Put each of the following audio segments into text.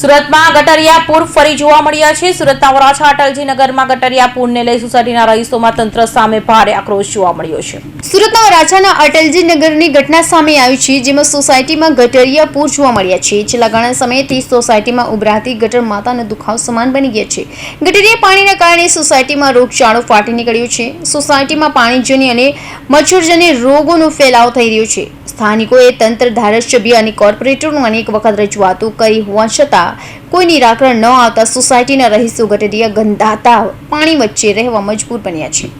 સુરતમાં ગટરિયા પૂર ફરી જોવા મળ્યા છે. સુરતના વરાછા અટલજી નગરમાં ગટરિયા પૂરને લઈ સોસાયટીના રહીશોમાં તંત્ર સામે ભારે આક્રોશ જોવા મળ્યો છે. સુરતના વરાછાના અટલજી નગરની ઘટના સામે આવી છે, જેમાં સોસાયટીમાં ગટરિયા પૂર જોવા મળ્યા છે. છેલ્લા ઘણા સમયથી સોસાયટીમાં ઉભરાતી ગટર માતાનો દુખાવ સમાન બની ગયા છે. ગટરિયા પાણીના કારણે સોસાયટીમાં રોગચાળો ફાટી નીકળ્યો છે. સોસાયટીમાં પાણીજન્ય અને મચ્છરજન્ય રોગોનો ફેલાવ થઈ રહ્યો છે. સ્થાનિકોએ તંત્ર ધારાસભ્ય અને કોર્પોરેટરનું અનેક વખત રજૂઆતો કરી હોવા છતાં કોઈ નિરાકરણ ન આવતા સોસાયટીના રહીશો ગટરિયા ગંધાતા પાણી વચ્ચે રહેવા મજબૂર બન્યા છે.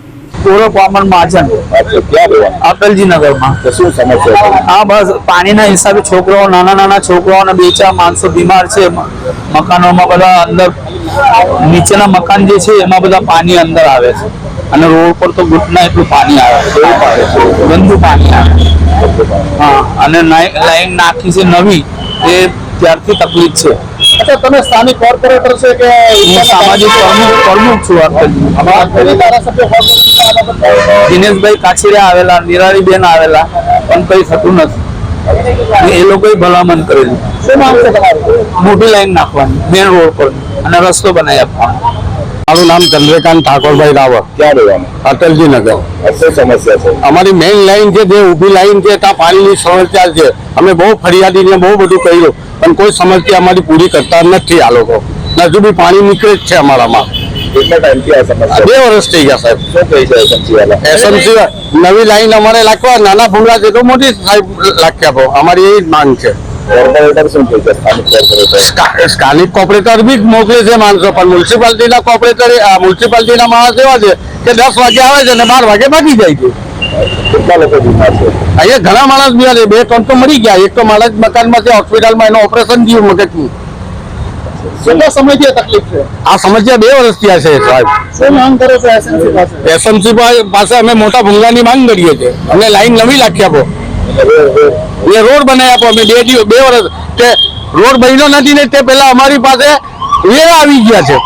પૂરો કોમન મહાજન અચ્છા ક્યાં રહેવાનું અટલજી નગરમાં શું સમસ્યા છે? બસ પાણીના હિસાબે છોકરાઓ નાના નાના છોકરાઓ અને માણસો બીમાર છે. મકાનોમાં બધા અંદર નીચેના મકાન જે છે એમાં બધા પાણી અંદર આવે છે. અને રોડ પર તો ઘૂંટના એટલું પાણી આવે છે. ગંદુ પાણી આવે હા અને લાઈ- લાઈન નાખી છે નવી એ ત્યારથી તકલીફ છે. અચ્છા તમે સ્થાનિક કોર્પોરેટર છે કે સામાજિક પ્રમુખ છું દિનેશભાઈ કાછડિયા આવેલા નિરાળીબેન આવેલા પણ કઈ થતું નથી. એ લોકોએ ભલામણ કરેલી. શું માંગ છે તમારી? મોટી લાઈન નાખવાની મેન રોડ પર અને રસ્તો બનાવી આપવાનો. મારું નામ ચંદ્રકાંત ઠાકોરભાઈ રાવળ. ક્યાં રહેવાનું? અટલજી નગર શું સમસ્યા છે? અમારી મેઇન લાઈન છે જે ઊભી લાઈન છે ત્યાં પાણીની સમસ્યા છે. અમે બહુ ફરિયાદીને બહુ બધું કર્યું. પણ કોઈ સમસ્યા અમારી પૂરી કરતા નથી આ લોકો. ને હજુ બી પાણી નીકળે જ છે અમારામાં. કેટલા ટાઈમથી આ બે વર્ષ થઈ ગયા સાહેબ. એસએમસી નવી લાઈન અમારે લાખવા નાના ભૂંગળા છે તો મોટી સાહેબ લાગ્યા અમારી એ જ માંગ છે. સ્થાનિક કોર્પોરેટર બી મોકલે છે માણસો પણ મ્યુનિસિપાલિટીના કોર્પોરેટર મ્યુનિસિપાલિટીના માણસ એવા છે કે દસ વાગે આવે છે અને બાર વાગે ભાગી જાય છે. કેટલા લોકો બીમાર છે? અહીંયા ઘણા માણસ બી છે. બે ત્રણ તો મરી ગયા. એક તો માણસ મકાનમાં છે હોસ્પિટલમાં એનું ઓપરેશન થયું મગજનું. કેટલા સમયથી તકલીફ છે? આ સમસ્યા બે વર્ષથી આ છે સાહેબ. શું માંગ કરો છો એસએમસી પાસે? એસએમસી પાસે અમે મોટા ભૂંગાની માંગ કરીએ છીએ. અમને લાઈન નવી લાખી આપો. એ રોડ બનાવી આપો. અમે બે દિવસ બે વર્ષ તે રોડ બન્યો નથી ને તે પહેલા અમારી પાસે વેરા આવી ગયા છે.